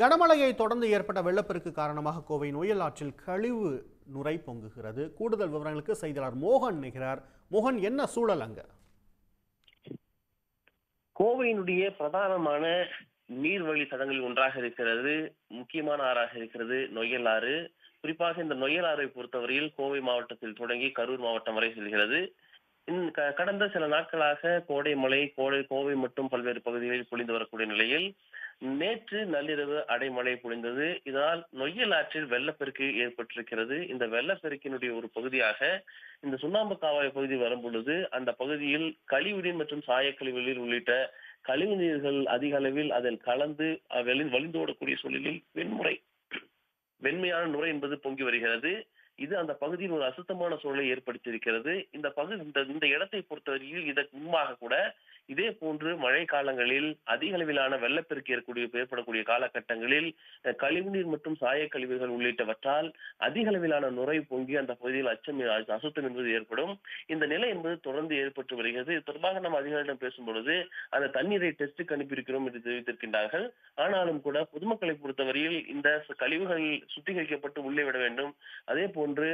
கனமழையை தொடர்ந்து ஏற்பட்ட வெள்ளப்பெருக்கு காரணமாக கோவை நொய்யல் ஆற்றில் கழிவு நுரை பொங்குகிறது. கூடுதல் விவரங்களுக்கு செய்தியாளர் மோகன் நிகிறார் மோகன் என்ன சூழல் அங்க? கோவையினுடைய பிரதானமான நீர்வழி தடங்களில் ஒன்றாக இருக்கிறது முக்கியமான ஆறாக இருக்கிறது நொயல் ஆறு. குறிப்பாக இந்த நொயல் ஆறை பொறுத்தவரையில் கோவை மாவட்டத்தில் தொடங்கி கரூர் மாவட்டம் வரை செல்கிறது. கடந்த சில நாட்களாக கோடை மழை கோடை கோவை மற்றும் பல்வேறு பகுதிகளில் பொழிந்து வரக்கூடிய நிலையில் நேற்று நள்ளிரவு அடைமழை பொழிந்தது. இதனால் நொய்யல் ஆற்றில் வெள்ளப்பெருக்கு ஏற்பட்டிருக்கிறது. இந்த வெள்ளப்பெருக்கினுடைய ஒரு பகுதியாக இந்த சுண்ணாம்பு காவாய் பகுதி வரும் பொழுது அந்த பகுதியில் கழிவுநீர் மற்றும் சாயக்கழிவுநீர் உள்ளிட்ட கழிவு நீர்கள் அதிக அளவில் அதில் கலந்து அஹ், வெளி- சூழலில் வெண்முறை வெண்மையான நுரை என்பது பொங்கி வருகிறது. இது அந்த பகுதியில் ஒரு அசுத்தமான சூழலை ஏற்படுத்தியிருக்கிறது. இந்த பகுதி இந்த இந்த இடத்தை பொறுத்தவரையில் இதற்கு முன்பாக கூட இதே போன்று மழை காலங்களில் அதிக அளவிலான வெள்ளப்பெருக்கு ஏற்படக்கூடிய ஏற்படக்கூடிய காலகட்டங்களில் கழிவுநீர் மற்றும் சாயக்கழிவுகள் உள்ளிட்டவற்றால் அதிக அளவிலான நுரை பொங்கி அந்த பகுதியில் அச்சம் அசுத்தம் என்பது ஏற்படும். இந்த நிலை என்பது தொடர்ந்து ஏற்பட்டு வருகிறது. இது தொடர்பாக நம்ம அதிகாரிகளிடம் பேசும் பொழுது அந்த தண்ணீரை டெஸ்டுக்கு அனுப்பியிருக்கிறோம் என்று தெரிவித்திருக்கின்றார்கள். ஆனாலும் கூட பொதுமக்களை பொறுத்தவரையில் இந்த கழிவுகள் சுத்திகரிக்கப்பட்டு உள்ளே விட வேண்டும். அதே போன்று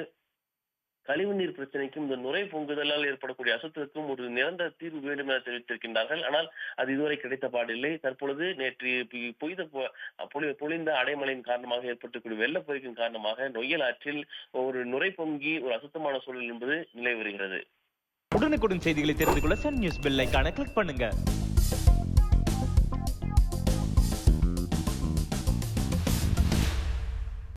கழிவுநீர் பிரச்சனைக்கும் இந்த நுரை பொங்குதலால் ஏற்படக்கூடிய அசுத்தத்துக்கும் ஒரு நிரந்தர தீர்வு வேண்டும் என தெரிவித்திருக்கின்றார்கள். ஆனால் அது இதுவரை கிடைத்த பாடில்லை. தற்பொழுது நேற்று பொய்த பொழிந்த அடைமழையின் காரணமாக ஏற்பட்டக்கூடிய வெள்ளப்பெருக்கின் காரணமாக நொய்யல் ஆற்றில் ஒரு நுரை பொங்கி ஒரு அசுத்தமான சூழல் என்பது நிலை வருகிறது. உடனுக்குடன் செய்திகளை தெரிந்து கொள்ள சன் நியூஸ் பெல் ஐக்கான கிளிக் பண்ணுங்க.